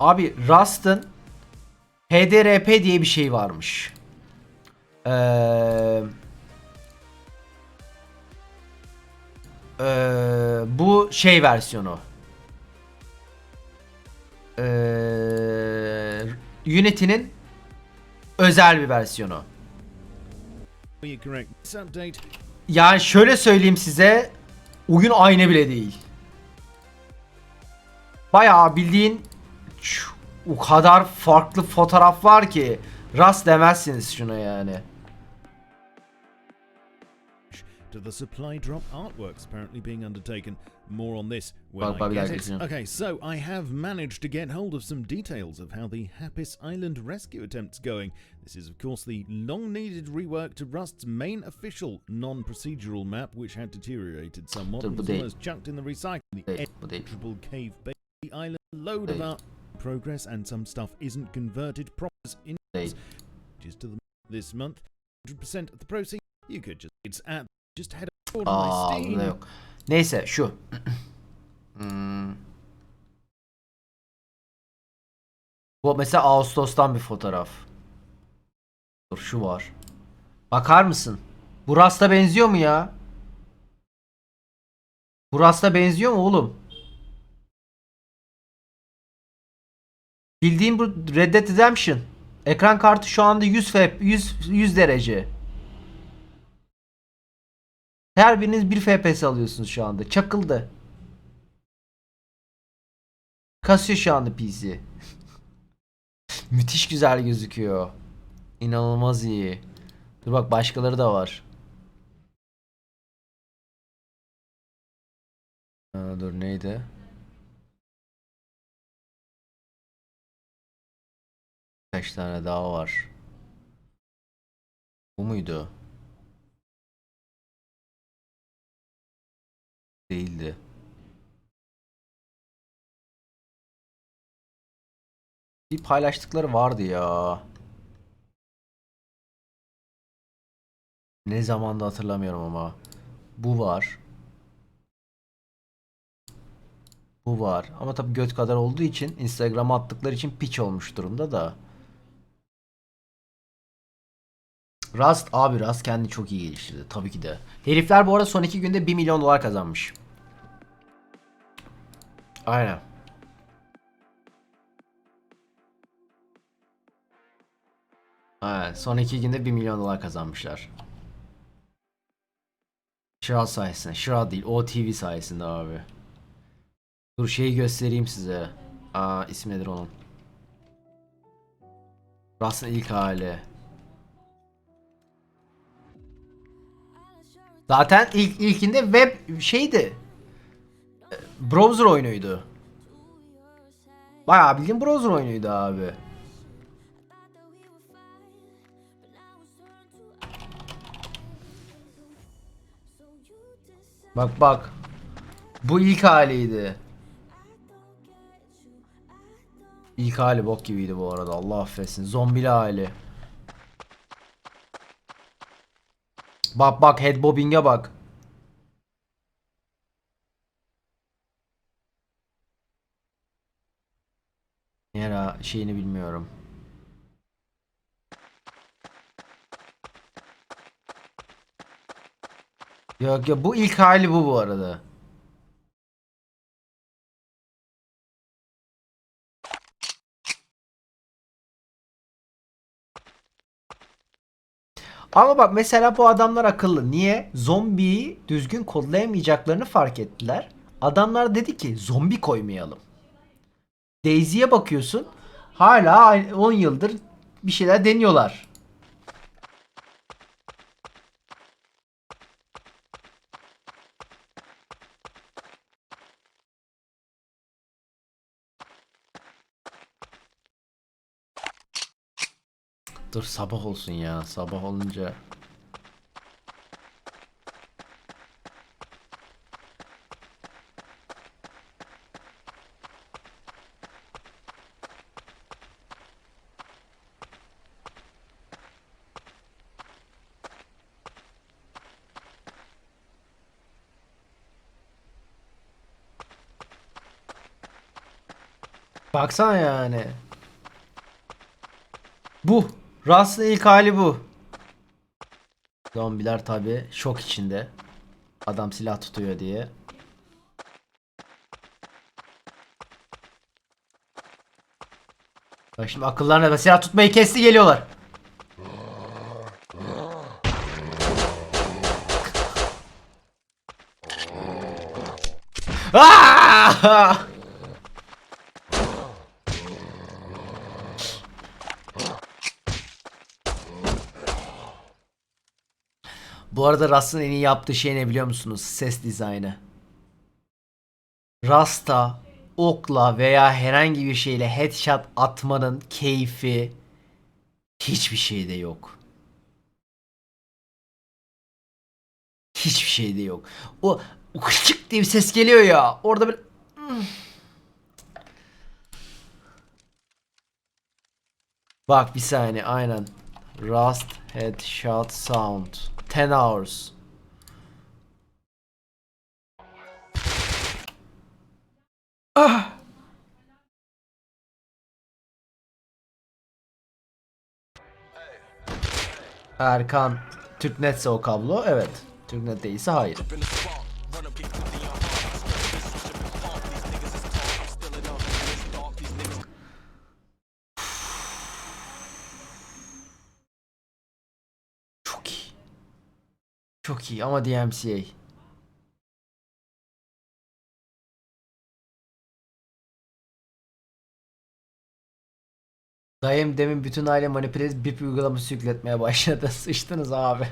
Abi Rust'ın HDRP diye bir şey varmış. Eee eee, bu şey versiyonu. Eee Unity'nin özel bir versiyonu. Yani şöyle söyleyeyim size oyun aynı bile değil. Bayağı bildiğin o kadar farklı fotoğraf var ki rast demezsiniz şuna yani. to the supply drop artworks apparently being undertaken. More on this when I get it. Okay, so I have managed to get hold of some details of how the Happis Island rescue attempt's going. This is, of course, the long-needed rework to Rust's main official non-procedural map, which had deteriorated somewhat and was almost chucked in the recycling. The Değil, bu değil. Triple Cave Baby Island load of art progress and some stuff isn't converted properly in Değil. just to the this month. 100% of the proceeds you could just it's at just head to Aa my Steam. bunda yok. Neyse şu. Hmm. Bu mesela Ağustos'tan bir fotoğraf. Dur şu var. Bakar mısın? Bu Rasta benziyor mu ya? Bu Rasta benziyor mu oğlum? Bildiğim bu Red Dead Redemption. Ekran kartı şu anda 100 f 100 100 derece. Her biriniz 1 FPS alıyorsunuz şu anda. Çakıldı. Kasıyor şu anda PC. Müthiş güzel gözüküyor. İnanılmaz iyi. Dur bak başkaları da var. Aa, dur neydi? Kaç tane daha var? Bu muydu? Değildi. Bir paylaştıkları vardı ya. Ne zamanda hatırlamıyorum ama. Bu var. Bu var. Ama tabii göt kadar olduğu için Instagram'a attıkları için piç olmuş durumda da. Rust abi Rust kendi çok iyi geliştirdi tabii ki de. Herifler bu arada son iki günde 1 milyon dolar kazanmış. Aynen. Evet, son iki günde 1 milyon dolar kazanmışlar. Shroud sayesinde. Shroud değil, OTV sayesinde abi. Dur şeyi göstereyim size. Aa ismi nedir onun? Rust'ın ilk hali. Zaten ilk ilkinde web şeydi. E, Browser oyunuydu. Bayağı bildiğin browser oyunuydu abi. Bak bak. Bu ilk haliydi. İlk hali bok gibiydi bu arada. Allah affetsin. Zombili hali. Bak bak head bobbing'e bak. Yera şeyini bilmiyorum. Yok yok bu ilk hali bu bu arada. Ama bak mesela bu adamlar akıllı. Niye? Zombiyi düzgün kodlayamayacaklarını fark ettiler. Adamlar dedi ki zombi koymayalım. Daisy'ye bakıyorsun. Hala aynı- 10 yıldır bir şeyler deniyorlar. Dur sabah olsun ya. Sabah olunca Baksana yani. Bu. Rust'ın ilk hali bu. Zombiler tabi şok içinde. Adam silah tutuyor diye. Bak şimdi akıllarına silah tutmayı kesti geliyorlar. Aaaa! Bu arada Rust'ın en iyi yaptığı şey ne biliyor musunuz? Ses dizaynı. Rust'a okla veya herhangi bir şeyle headshot atmanın keyfi hiçbir şeyde yok. Hiçbir şeyde yok. O, o küçük diye bir ses geliyor ya. Orada böyle. Bak bir saniye aynen. Rust headshot sound. 10 hours. Ah. Erkan Türknetse o kablo. Evet. Türknet değilse hayır. Çok iyi. Çok iyi ama DMCA. Dayım demin bütün aile manipüle BIP uygulaması yükletmeye başladı. Sıçtınız abi.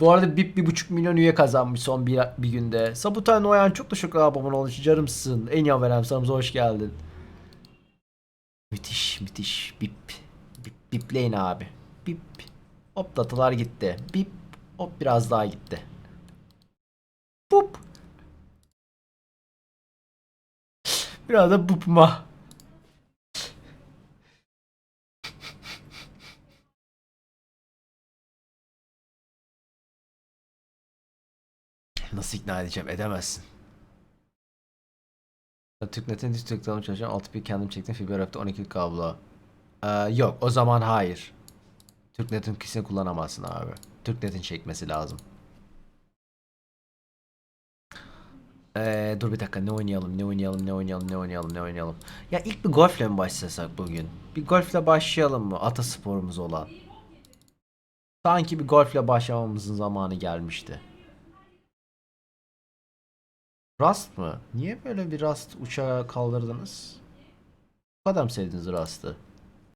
Bu arada BIP bir buçuk milyon üye kazanmış son bir, bir günde. Sabutan Noyan çok teşekkür abone için. Canımsın. En iyi verem sanımıza hoş geldin. Müthiş müthiş. BIP. Bip, bipleyin abi. Bip. Hop datılar gitti. Bip. Hop biraz daha gitti. Bup. Biraz da bupma. Nasıl ikna edeceğim? Edemezsin. Türknet'in tıklamı çalışan 6 bir kendim çektim fiber optik 12 kablo. Ee, yok o zaman hayır. Türknet'in kesin kullanamazsın abi. Türknet'in çekmesi lazım. Ee, dur bir dakika ne oynayalım ne oynayalım ne oynayalım ne oynayalım ne oynayalım. Ya ilk bir golfle mi başlasak bugün? Bir golfle başlayalım mı? Atasporumuz olan. Sanki bir golfle başlamamızın zamanı gelmişti. Rust mı? Niye böyle bir Rust uçağı kaldırdınız? Bu kadar mı sevdiniz Rust'ı?